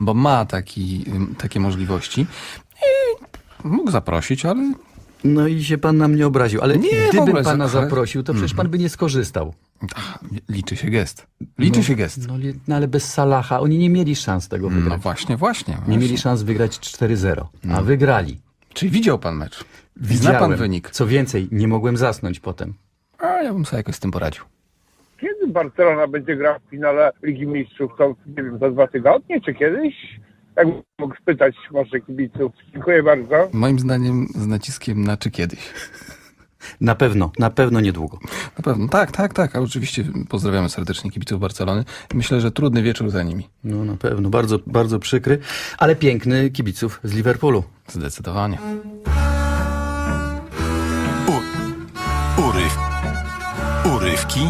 bo ma taki, takie możliwości. I mógł zaprosić, ale No i się pan na mnie obraził, ale Nie, gdybym pana zaprosił, to przecież pan by nie skorzystał. ach, liczy się gest. Liczy się gest. No, no ale bez Salaha oni nie mieli szans tego wygrać. No właśnie, właśnie. Nie właśnie. mieli szans wygrać 4-0, a wygrali. Czyli widział pan mecz? Zna Widziałem. pan wynik? Co więcej, nie mogłem zasnąć potem. A ja bym sobie jakoś z tym poradził. Kiedy Barcelona będzie grała w finale Ligi Mistrzów? To nie wiem, za dwa tygodnie czy kiedyś? Jak mógł spytać może kibiców. Dziękuję bardzo. Moim zdaniem z naciskiem na czy kiedyś. Na pewno, na pewno niedługo. Na pewno, tak, tak, tak. A oczywiście pozdrawiamy serdecznie kibiców Barcelony. Myślę, że trudny wieczór za nimi. No na pewno, bardzo, bardzo przykry, ale piękny kibiców z Liverpoolu. Zdecydowanie. U, uryw, urywki,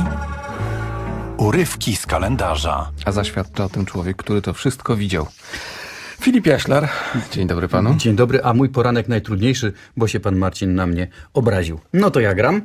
urywki z kalendarza. A zaświadcza o tym człowiek, który to wszystko widział. Filip Jaślar. Dzień dobry panu. Dzień dobry, a mój poranek najtrudniejszy, bo się pan Marcin na mnie obraził. No to ja gram.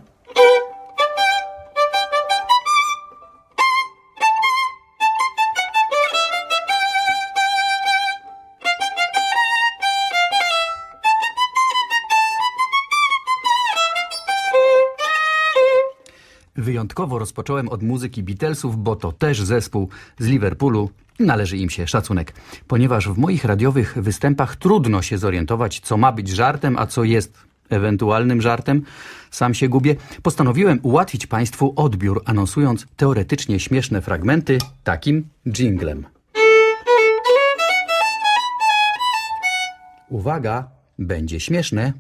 Wyjątkowo rozpocząłem od muzyki Beatlesów, bo to też zespół z Liverpoolu. Należy im się szacunek, ponieważ w moich radiowych występach trudno się zorientować, co ma być żartem, a co jest ewentualnym żartem. Sam się gubię. Postanowiłem ułatwić Państwu odbiór, anonsując teoretycznie śmieszne fragmenty takim jinglem. Uwaga, będzie śmieszne.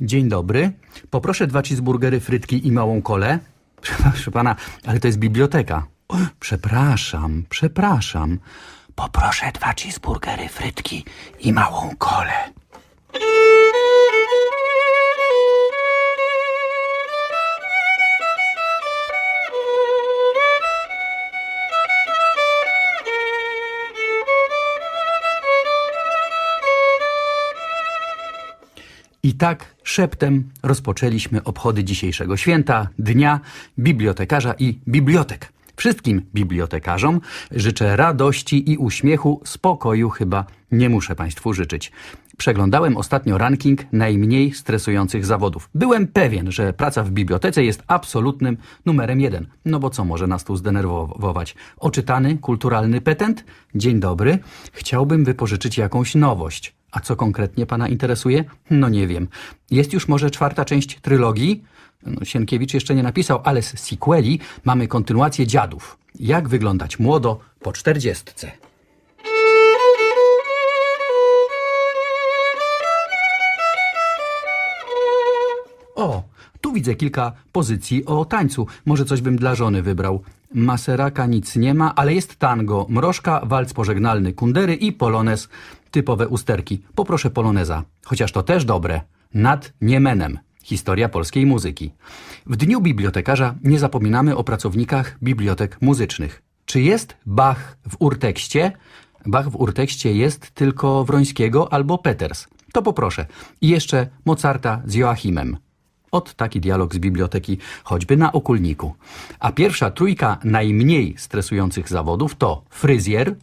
Dzień dobry. Poproszę dwa cheeseburgery, frytki i małą kolę. Proszę pana, ale to jest biblioteka. Przepraszam, przepraszam. Poproszę dwa cheeseburgery, frytki i małą kolę. I tak szeptem rozpoczęliśmy obchody dzisiejszego święta, Dnia Bibliotekarza i Bibliotek. Wszystkim bibliotekarzom życzę radości i uśmiechu, spokoju chyba nie muszę Państwu życzyć. Przeglądałem ostatnio ranking najmniej stresujących zawodów. Byłem pewien, że praca w bibliotece jest absolutnym numerem jeden. No bo co może nas tu zdenerwować? Oczytany, kulturalny petent? Dzień dobry. Chciałbym wypożyczyć jakąś nowość. A co konkretnie pana interesuje? No nie wiem. Jest już może czwarta część trylogii? No, Sienkiewicz jeszcze nie napisał, ale z sequeli mamy kontynuację dziadów. Jak wyglądać młodo po czterdziestce? O, tu widzę kilka pozycji o tańcu. Może coś bym dla żony wybrał. Maseraka nic nie ma, ale jest tango, mrożka, walc pożegnalny, kundery i polonez. Typowe usterki. Poproszę poloneza, chociaż to też dobre. Nad Niemenem. Historia polskiej muzyki. W Dniu Bibliotekarza nie zapominamy o pracownikach bibliotek muzycznych. Czy jest Bach w urtekście? Bach w urtekście jest tylko Wrońskiego albo Peters. To poproszę. I jeszcze Mozarta z Joachimem. Ot taki dialog z biblioteki, choćby na okulniku. A pierwsza trójka najmniej stresujących zawodów to fryzjer,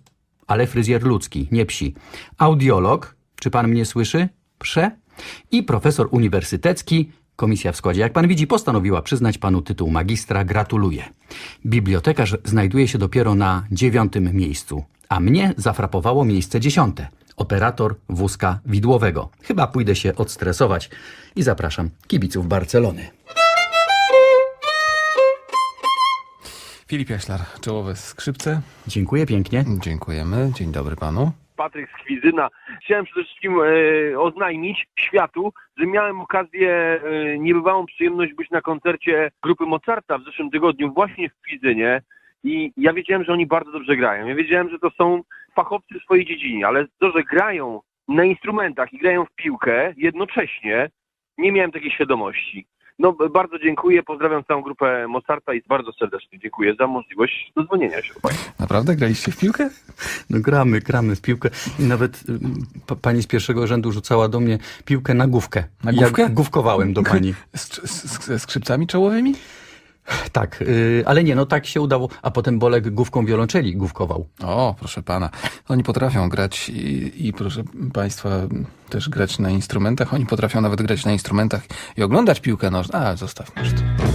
ale fryzjer ludzki, nie psi, audiolog, czy pan mnie słyszy? Prze. I profesor uniwersytecki, komisja w składzie, jak pan widzi, postanowiła przyznać panu tytuł magistra. Gratuluję. Bibliotekarz znajduje się dopiero na dziewiątym miejscu, a mnie zafrapowało miejsce dziesiąte. Operator wózka widłowego. Chyba pójdę się odstresować i zapraszam kibiców Barcelony. Filip Jaślar, czołowe skrzypce. Dziękuję pięknie. Dziękujemy. Dzień dobry panu. Patryk Skwizyna. Chciałem przede wszystkim e, oznajmić światu, że miałem okazję, e, niebywałą przyjemność być na koncercie grupy Mozarta w zeszłym tygodniu właśnie w Kwizynie i ja wiedziałem, że oni bardzo dobrze grają. Ja wiedziałem, że to są fachowcy w swojej dziedzinie, ale to, że grają na instrumentach i grają w piłkę jednocześnie, nie miałem takiej świadomości. No, bardzo dziękuję, pozdrawiam całą grupę Mozarta i bardzo serdecznie dziękuję za możliwość dozwonienia się do. Naprawdę graliście w piłkę? No gramy, gramy w piłkę i nawet y, pa, pani z pierwszego rzędu rzucała do mnie piłkę na główkę. Na główkę? Ja główkowałem do pani. Z, z, z, ze skrzypcami czołowymi? Tak, yy, ale nie, no tak się udało. A potem Bolek główką wiolonczeli główkował. O, proszę pana. Oni potrafią grać i, i proszę państwa, też grać na instrumentach. Oni potrafią nawet grać na instrumentach i oglądać piłkę nożną. A, zostawmy już to.